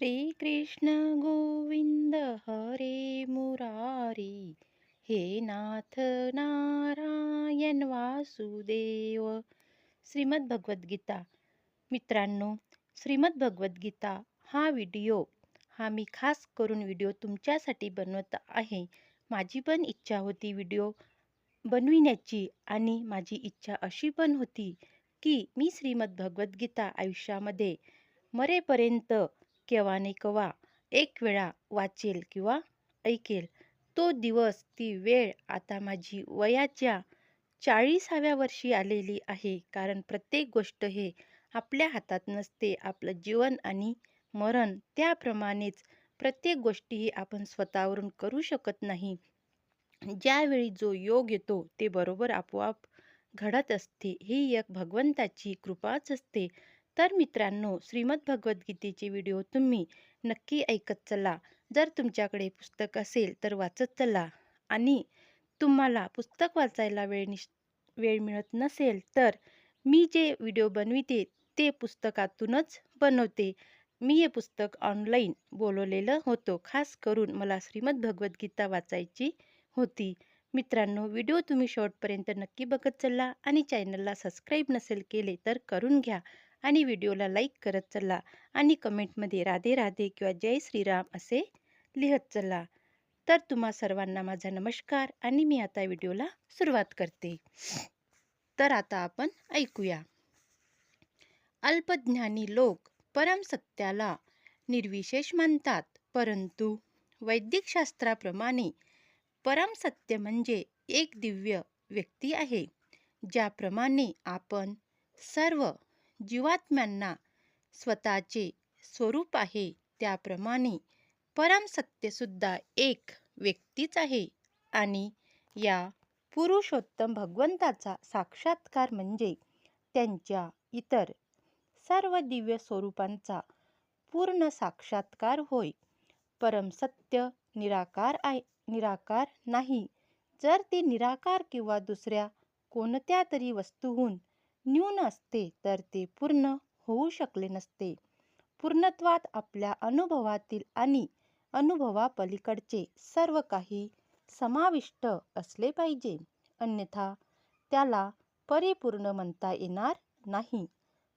श्रीकृष्ण गोविंद हरे मुरारी हे नाथ नारायण वासुदेव। श्रीमद भगवद्गीता मित्रांनो श्रीमद भगवद्गीता हा व्हिडिओ हा मी खास करून व्हिडिओ तुमच्यासाठी बनवत आहे. माझी पण इच्छा होती व्हिडिओ बनविण्याची आणि माझी इच्छा अशी पण होती की मी श्रीमद भगवद्गीता आयुष्यामध्ये मरेपर्यंत केव्हा नाही केव्हा एक वेळा वाचेल किंवा ऐकेल. तो दिवस ती वेळ आता माझी वयाच्या चाळीसाव्या वर्षी आलेली आहे. कारण प्रत्येक गोष्ट हे आपल्या हातात नसते. आपलं जीवन आणि मरण त्याप्रमाणेच प्रत्येक गोष्टी आपण स्वतःवरून करू शकत नाही. ज्यावेळी जो योग येतो ते बरोबर आपोआप घडत असते. ही एक भगवंताची कृपाच असते. तर मित्रांनो श्रीमद भगवद्गीतेचे व्हिडिओ तुम्ही नक्की ऐकत चला. जर तुमच्याकडे पुस्तक असेल तर वाचत चला. आणि तुम्हाला पुस्तक वाचायला वेळ निश वेळ मिळत नसेल तर मी जे व्हिडिओ बनविते ते पुस्तकातूनच बनवते. मी हे पुस्तक ऑनलाईन बोलवलेलं होतं. खास करून मला श्रीमद भगवद्गीता वाचायची होती. मित्रांनो व्हिडिओ तुम्ही शेवटपर्यंत नक्की बघत चला. आणि चॅनलला सबस्क्राईब नसेल केले तर करून घ्या. आणि व्हिडिओला लाईक करत चला आणि कमेंटमध्ये राधे राधे किंवा जय श्रीराम असे लिहत चला. तर तुम्हा सर्वांना माझा नमस्कार आणि मी आता व्हिडिओला सुरुवात करते. तर आता आपण ऐकूया. अल्पज्ञानी लोक परमसत्याला निर्विशेष मानतात परंतु वैदिकशास्त्राप्रमाणे परमसत्य म्हणजे एक दिव्य व्यक्ती आहे ज्याप्रमाणे आपण सर्व जीवात्म्यांना स्वतःचे स्वरूप आहे त्याप्रमाणे परमसत्यसुद्धा एक व्यक्तीच आहे. आणि या पुरुषोत्तम भगवंताचा साक्षात्कार म्हणजे त्यांच्या इतर सर्व दिव्य स्वरूपांचा पूर्ण साक्षात्कार होय. परमसत्य निराकार आहे निराकार नाही. जर ते निराकार किंवा दुसऱ्या कोणत्या तरी वस्तूहून न्यून असते तर ते पूर्ण होऊ शकले नसते. पूर्णत्वात आपल्या अनुभवातील आणि अनुभवापलीकडचे सर्व काही समाविष्ट असले पाहिजे. अन्यथा त्याला परिपूर्ण म्हणता येणार नाही.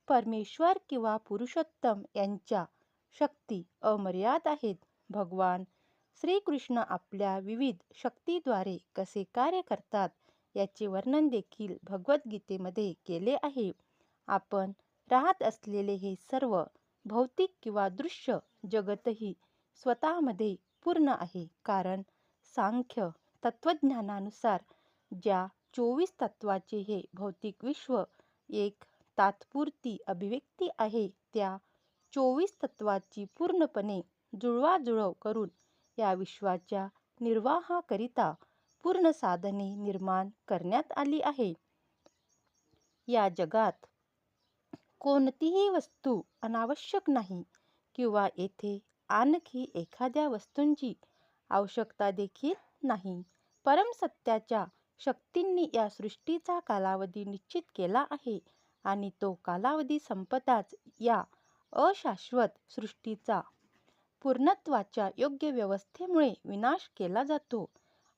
परमेश्वर किंवा पुरुषोत्तम यांच्या शक्ती अमर्याद आहेत. भगवान श्रीकृष्ण आपल्या विविध शक्तीद्वारे कसे कार्य करतात याचे वर्णन देखील भगवद्गीतेमध्ये केले आहे. आपण राहत असलेले हे सर्व भौतिक किंवा दृश्य जगतही स्वतःमध्ये पूर्ण आहे. कारण सांख्य तत्त्वज्ञानानुसार ज्या चोवीस तत्वाचे हे भौतिक विश्व एक तात्पुरती अभिव्यक्ती आहे त्या चोवीस तत्वाची पूर्णपणे जुळवाजुळव करून या विश्वाच्या निर्वाहाकरिता पूर्ण साधने निर्माण करण्यात आली आहे. या जगात कोणतीही वस्तू अनावश्यक नाही किंवा येथे आणखी एखाद्या वस्तूंची आवश्यकता देखील नाही. परमसत्याच्या शक्तींनी या सृष्टीचा कालावधी निश्चित केला आहे आणि तो कालावधी संपताच या अशाश्वत सृष्टीचा पूर्णत्वाच्या योग्य व्यवस्थेमुळे विनाश केला जातो.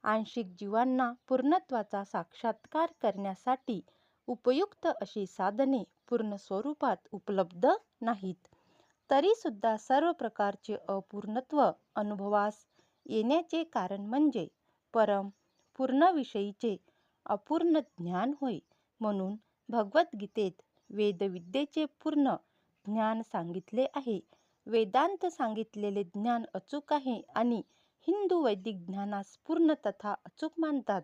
आंशिक जीवांना पूर्णत्वाचा साक्षात्कार करण्यासाठी उपयुक्त अशी साधने पूर्ण स्वरूपात उपलब्ध नाहीत. तरीसुद्धा सर्व प्रकारचे अपूर्णत्व अनुभवास येण्याचे कारण म्हणजे परम पूर्णविषयीचे अपूर्ण ज्ञान होय म्हणून भगवद्गीतेत वेदविद्येचे पूर्ण ज्ञान सांगितले आहे. वेदांत सांगितलेले ज्ञान अचूक आहे आणि हिंदू वैदिक ज्ञानास पूर्ण तथा अचूक मानतात.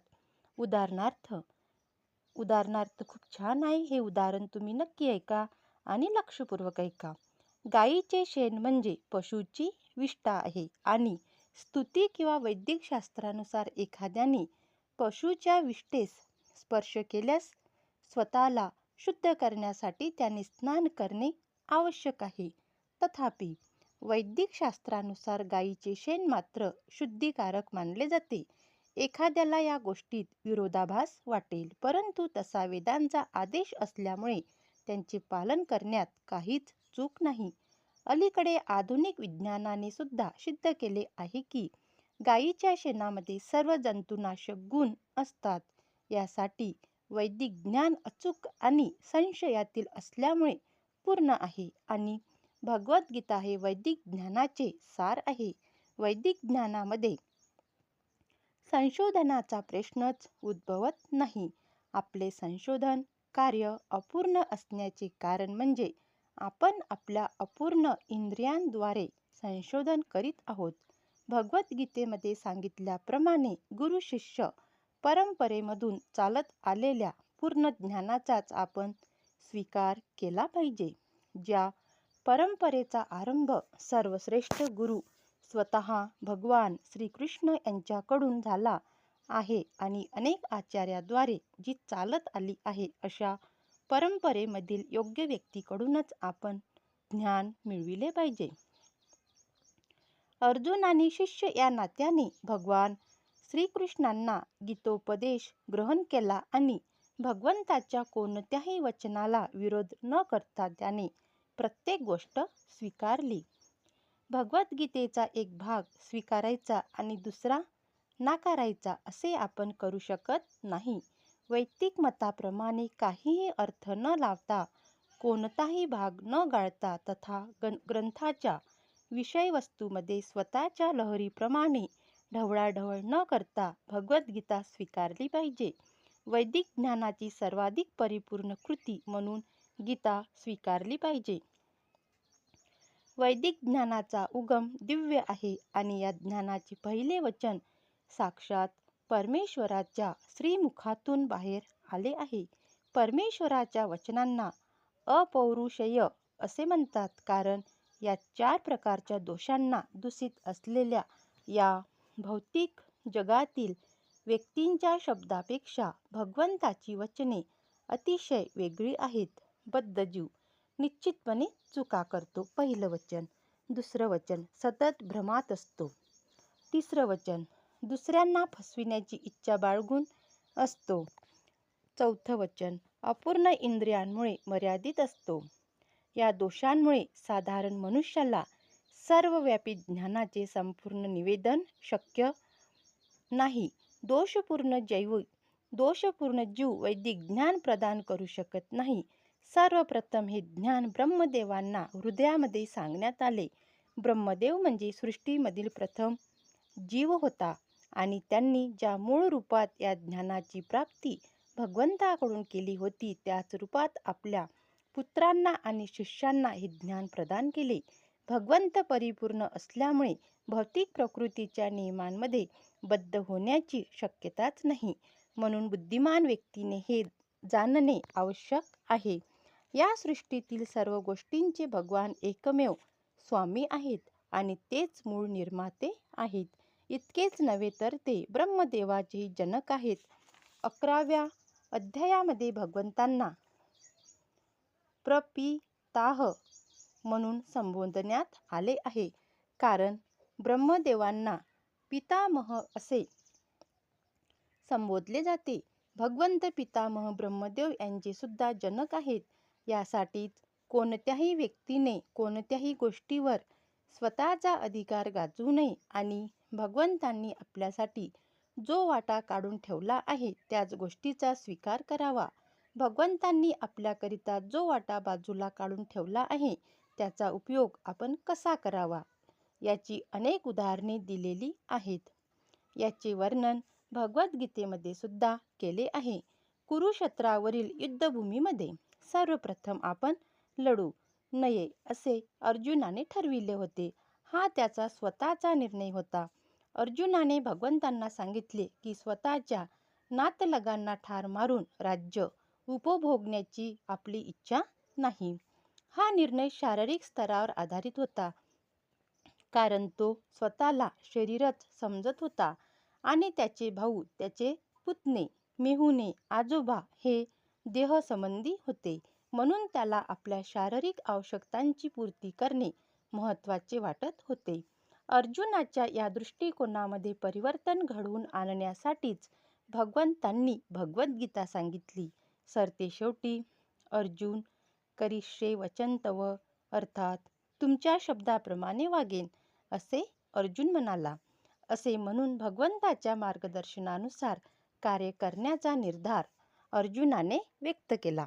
उदाहरणार्थ उदाहरणार्थ खूप छान आहे हे उदाहरण तुम्ही नक्की ऐका आणि लक्षपूर्वक ऐका. गायीचे शेण म्हणजे पशुची विष्ठा आहे आणि स्तुती किंवा वैदिक शास्त्रानुसार एखाद्याने पशुच्या विष्ठेस स्पर्श केल्यास स्वतःला शुद्ध करण्यासाठी त्याने स्नान करणे आवश्यक आहे. तथापि वैदिक शास्त्रानुसार गायीचे शेण मात्र शुद्धीकारक मानले जाते. एखाद्याला या गोष्टीत विरोधाभास वाटेल परंतु तसा वेदांचा आदेश असल्यामुळे त्यांचे पालन करण्यात काहीच चूक नाही. अलीकडे आधुनिक विज्ञानाने सुद्धा सिद्ध केले आहे की गायीच्या शेणामध्ये सर्व जंतुनाशक गुण असतात. यासाठी वैदिक ज्ञान अचूक आणि संशयातील असल्यामुळे पूर्ण आहे आणि भगवद्गीता हे वैदिक ज्ञानाचे सार आहे. वैदिक ज्ञानामध्ये संशोधनाचा प्रश्नच उद्भवत नाही. आपले संशोधन कार्य अपूर्ण असण्याचे कारण म्हणजे आपण आपल्या अपूर्ण इंद्रियांद्वारे संशोधन करीत आहोत. भगवद्गीतेमध्ये सांगितल्याप्रमाणे गुरु शिष्य परंपरेमधून चालत आलेल्या पूर्ण ज्ञानाचाच आपण स्वीकार केला पाहिजे. ज्या परंपरेचा आरंभ सर्वश्रेष्ठ गुरु स्वतः भगवान श्रीकृष्ण यांच्याकडून झाला आहे आणि अनेक आचार्याद्वारे जी चालत आली आहे अशा परंपरेमधील योग्य व्यक्तीकडूनच आपण ज्ञान मिळविले पाहिजे. अर्जुन आणि शिष्य या नात्याने भगवान श्रीकृष्णांना गीतोपदेश ग्रहण केला आणि भगवंताच्या कोणत्याही वचनाला विरोध न करता त्याने प्रत्येक गोष्ट स्वीकारली. भगवद्गीतेचा एक भाग स्वीकारायचा आणि दुसरा नाकारायचा असे आपण करू शकत नाही. वैदिक मताप्रमाणे काहीही अर्थ न लावता कोणताही भाग न गाळता तथा ग्रंथाच्या विषयवस्तूमध्ये स्वतःच्या लहरीप्रमाणे ढवळाढवळ न करता भगवद्गीता स्वीकारली पाहिजे. वैदिक ज्ञानाची सर्वाधिक परिपूर्ण कृती म्हणून गीता स्वीकारली पाहिजे. वैदिक ज्ञानाचा उगम दिव्य आहे आणि या ज्ञानाचे पहिले वचन साक्षात परमेश्वराच्या श्रीमुखातून बाहेर आले आहे. परमेश्वराच्या वचनांना अपौरुषेय असे म्हणतात कारण या चार प्रकारच्या दोषांना दूषित असलेल्या या भौतिक जगातील व्यक्तींच्या शब्दापेक्षा भगवंताची वचने अतिशय वेगळी आहेत. बद्धजीव निश्चितपणे चुका करतो. पहिलं वचन दुसरं वचन सतत भ्रमात असतो. तिसरं वचन दुसऱ्यांना फसविण्याची इच्छा बाळगून असतो. चौथं वचन अपूर्ण इंद्रियांमुळे मर्यादित असतो. या दोषांमुळे साधारण मनुष्याला सर्वव्यापी ज्ञानाचे संपूर्ण निवेदन शक्य नाही. दोषपूर्ण जैव दोषपूर्ण जीव वैदिक ज्ञान प्रदान करू शकत नाही. सर्वप्रथम हे ज्ञान ब्रह्मदेवांना हृदयामध्ये सांगण्यात आले. ब्रह्मदेव म्हणजे सृष्टीमधील प्रथम जीव होता आणि त्यांनी ज्या मूळ रूपात या ज्ञानाची प्राप्ती भगवंताकडून केली होती त्याच रूपात आपल्या पुत्रांना आणि शिष्यांना हे ज्ञान प्रदान केले. भगवंत परिपूर्ण असल्यामुळे भौतिक प्रकृतीच्या नियमांमध्ये बद्ध होण्याची शक्यताच नाही. म्हणून बुद्धिमान व्यक्तीने हे जाणणे आवश्यक आहे. या सृष्टीतील सर्व गोष्टींचे भगवान एकमेव स्वामी आहेत आणि तेच मूळ निर्माते आहेत. इतकेच नव्हे तर ते ब्रह्मदेवाचे जनक आहेत. अकराव्या अध्यायामध्ये भगवंतांना प्रपिताह म्हणून संबोधण्यात आले आहे. कारण ब्रह्मदेवांना पितामह असे संबोधले जाते. भगवंत पितामह ब्रह्मदेव यांचे सुद्धा जनक आहेत. यासाठीच कोणत्याही व्यक्तीने कोणत्याही गोष्टीवर स्वतःचा अधिकार गाजवू नये आणि भगवंतांनी आपल्यासाठी जो वाटा काढून ठेवला आहे त्याच गोष्टीचा स्वीकार करावा. भगवंतांनी आपल्याकरिता जो वाटा बाजूला काढून ठेवला आहे त्याचा उपयोग आपण कसा करावा? याची अनेक उदाहरणे दिलेली आहेत. याचे वर्णन भगवद्गीतेमध्ये सुद्धा केले आहे. कुरुक्षेत्रावरील युद्धभूमीमध्ये सर्वप्रथम आपण लढू नये असे अर्जुनाने ठरविले होते. हा त्याचा स्वतःचा निर्णय होता. अर्जुनाने भगवंतांना सांगितले की स्वतःच्या नातलगांना ठार मारून राज्य उपभोगण्याची आपली इच्छा नाही. हा निर्णय शारीरिक स्तरावर आधारित होता. कारण तो स्वतःला शरीरच समजत होता आणि त्याचे भाऊ त्याचे पुतणे मेहुणे आजोबा हे देहसंबंधी होते. म्हणून त्याला आपल्या शारीरिक आवश्यकतांची पूर्ती करणे महत्त्वाचे वाटत होते. अर्जुनाच्या या दृष्टिकोनामध्ये परिवर्तन घडवून आणण्यासाठीच भगवंतांनी भगवद्गीता सांगितली. सरते शेवटी अर्जुन करिष्ये वचनतव अर्थात तुमच्या शब्दाप्रमाणे वागेन असे अर्जुन म्हणाला. असे म्हणून भगवंताच्या मार्गदर्शनानुसार कार्य करण्याचा निर्धार अर्जुनाने व्यक्त केला.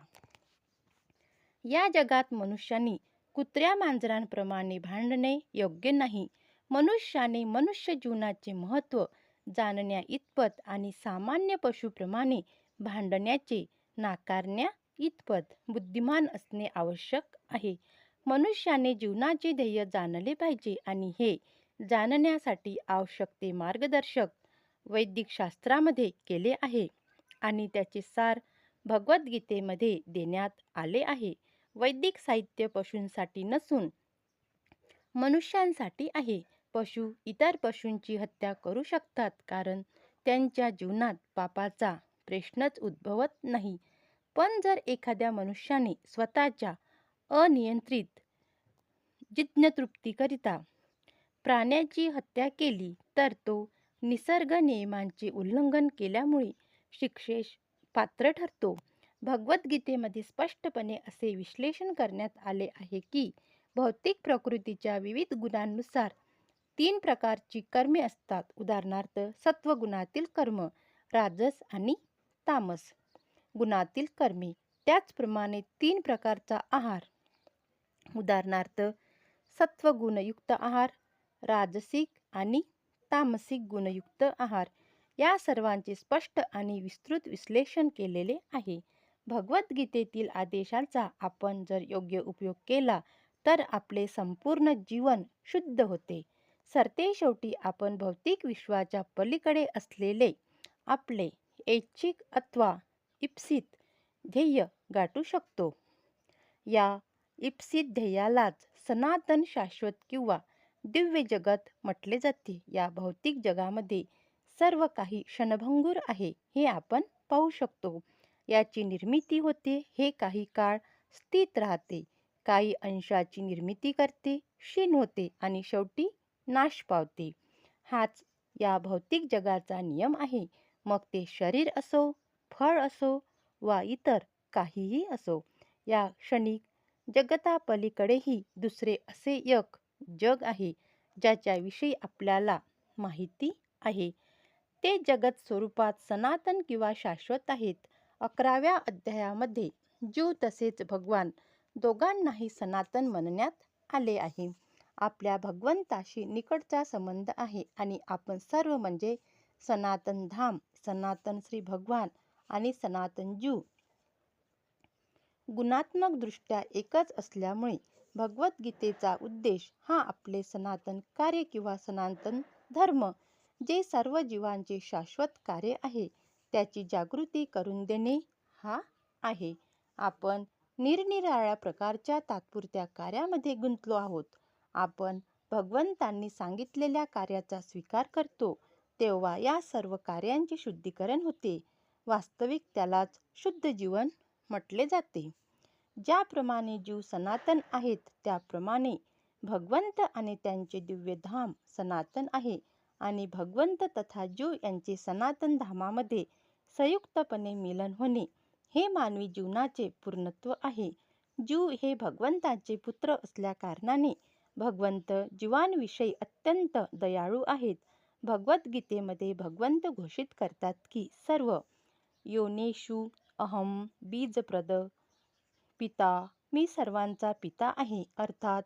या जगात मनुष्यानी कुत्र्या मांजरांप्रमाणे भांडणे योग्य नाही. मनुष्याने मनुष्य जीवनाचे महत्त्व जाणण्या इतपत आणि सामान्य पशुप्रमाणे भांडण्याचे नाकारण्या इतपत बुद्धिमान असणे आवश्यक आहे. मनुष्याने जीवनाचे ध्येय जाणले पाहिजे आणि हे जाणण्यासाठी आवश्यक ते मार्गदर्शक वैदिक शास्त्रामध्ये केले आहे. आणि त्याचे सार भगवद्गीतेमध्ये देण्यात आले आहे. वैदिक साहित्य पशूंसाठी नसून मनुष्यांसाठी आहे. पशु इतर पशूंची हत्या करू शकतात कारण त्यांच्या जीवनात पापाचा प्रश्नच उद्भवत नाही. पण जर एखाद्या मनुष्याने स्वतःच्या अनियंत्रित जिज्ञतृप्तीकरिता प्राण्याची हत्या केली तर तो निसर्ग नियमांचे उल्लंघन केल्यामुळे शिक्षेस पात्र ठरतो. भगवद्गीतेमध्ये स्पष्टपणे असे विश्लेषण करण्यात आले आहे की भौतिक प्रकृतीच्या विविध गुणांनुसार तीन प्रकारची कर्मे असतात. उदाहरणार्थ सत्वगुणातील कर्म राजस आणि तामस. गुणातील कर्मे त्याचप्रमाणे तीन प्रकारचा आहार. उदाहरणार्थ सत्वगुणयुक्त आहार राजसिक आणि तामसिक गुणयुक्त आहार. या सर्वांचे स्पष्ट आणि विस्तृत विश्लेषण केलेले आहे. भगवद्गीतेतील आदेशाचा आपण जर योग्य उपयोग केला तर आपले संपूर्ण जीवन शुद्ध होते. सरते शेवटी आपण भौतिक विश्वाच्या पलीकडे असलेले आपले ऐच्छिक अथवा इप्सित ध्येय गाठू शकतो. या इप्सित ध्येयालाच सनातन शाश्वत किंवा दिव्य जगत म्हटले जाते. या भौतिक जगामध्ये सर्व काही क्षणभंगूर आहे हे आपण पाहू शकतो. याची निर्मिती होते हे काही काळ स्थित राहते. काही अंशाची निर्मिती करते क्षीण होते आणि शेवटी नाश पावते. हाच या भौतिक जगाचा नियम आहे. मग ते शरीर असो फळ असो वा इतर काहीही असो या क्षणिक जगतापलीकडेही दुसरे असे एक जग आहे ज्याच्याविषयी आपल्याला माहिती आहे. ते जगत स्वरूपात सनातन किंवा शाश्वत आहेत. अकराव्या अध्यायामध्ये जीव तसेच भगवान दोघांनाही सनातन म्हणण्यात आले आहे. आपल्या भगवंताशी निकटचा संबंध आहे आणि आपण सर्व म्हणजे सनातन धाम सनातन श्री भगवान आणि सनातन जीव गुणात्मकदृष्ट्या एकच असल्यामुळे भगवद्गीतेचा उद्देश हा आपले सनातन कार्य किंवा सनातन धर्म जे सर्व जीवांचे शाश्वत कार्य आहे त्याची जागृती करून देणे हा आहे. आपण निरनिराळ्या प्रकारच्या तात्पुरत्या कार्यामध्ये गुंतलो आहोत. आपण भगवंतांनी सांगितलेल्या कार्याचा स्वीकार करतो तेव्हा या सर्व कार्यांचे शुद्धीकरण होते. वास्तविक त्यालाच शुद्ध जीवन म्हटले जाते. ज्याप्रमाणे जीव सनातन आहेत त्याप्रमाणे भगवंत आणि त्यांचे दिव्य धाम सनातन आहे. आणि भगवंत तथा जीव यांचे सनातन धामामध्ये संयुक्तपणे मिलन होणे हे मानवी जीवनाचे पूर्णत्व आहे. जीव हे भगवंताचे पुत्र असल्याकारणाने भगवंत जीवांविषयी अत्यंत दयाळू आहेत. भगवद्गीतेमध्ये भगवंत घोषित करतात की सर्व योनेषु अहम बीजप्रद पिता मी सर्वांचा पिता आहे. अर्थात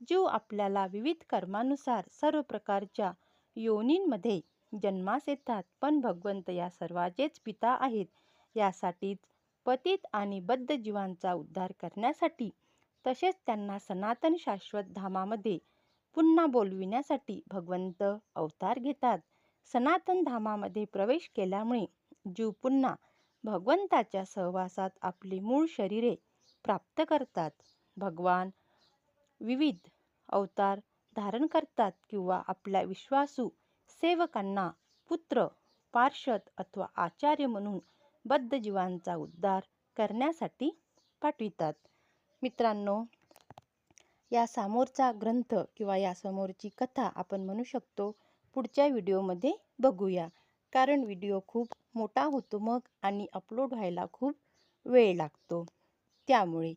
जीव आपल्याला विविध कर्मानुसार सर्व प्रकारच्या योनींमध्ये जन्मास येतात. पण भगवंत या सर्वाचेच पिता आहेत. यासाठीच पतित आणि बद्ध जीवांचा उद्धार करण्यासाठी तसेच त्यांना सनातन शाश्वत धामामध्ये पुन्हा बोलविण्यासाठी भगवंत अवतार घेतात. सनातन धामामध्ये प्रवेश केल्यामुळे जीव पुन्हा भगवंताच्या सहवासात आपली मूळ शरीरे प्राप्त करतात. भगवान विविध अवतार धारण करतात किंवा आपल्या विश्वासू सेवकांना पुत्र पार्षद अथवा आचार्य म्हणून बद्ध जीवांचा उद्धार करण्यासाठी पाठवितात. मित्रांनो या समोरचा ग्रंथ किंवा या समोरची कथा आपण म्हणू शकतो पुढच्या व्हिडिओमध्ये बघूया. कारण व्हिडिओ खूप मोठा होतो मग आणि अपलोड व्हायला खूप वेळ लागतो. त्यामुळे.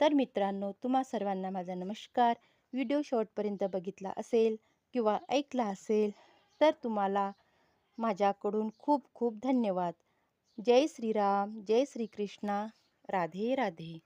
तर मित्रांनो तुम्हा सर्वांना माझा नमस्कार. व्हिडिओ शॉर्टपर्यंत बघितला असेल किंवा ऐकला असेल तर तुम्हाला माझ्याकडून खूप खूप धन्यवाद. जय श्रीराम जय श्रीकृष्णा. राधे राधे.